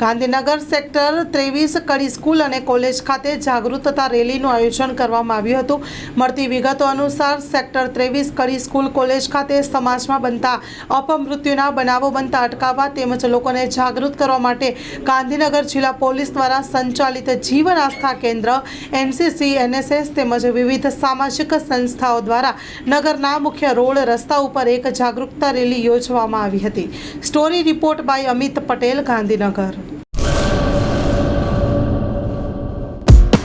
Gandhinagar sector ત્રેવીસ કડી school અને college ખાતે જાગૃતતા રેલીનું આયોજન કરવામાં આવ્યું હતું. મળતી વિગતો અનુસાર સેક્ટર ત્રેવીસ કડી સ્કૂલ કોલેજ ખાતે સમાજમાં બનતા અપમૃત્યુના બનાવો બનતા અટકાવવા તેમજ લોકોને જાગૃત કરવા માટે ગાંધીનગર જિલ્લા પોલીસ દ્વારા સંચાલિત જીવન આસ્થા કેન્દ્ર, એનસીસી, એનએસએસ તેમજ વિવિધ સામાજિક સંસ્થાઓ દ્વારા નગરના મુખ્ય રોડ રસ્તા ઉપર એક જાગૃતતા રેલી યોજવામાં આવી હતી. Story report by Amit Patel, Gandhinagar.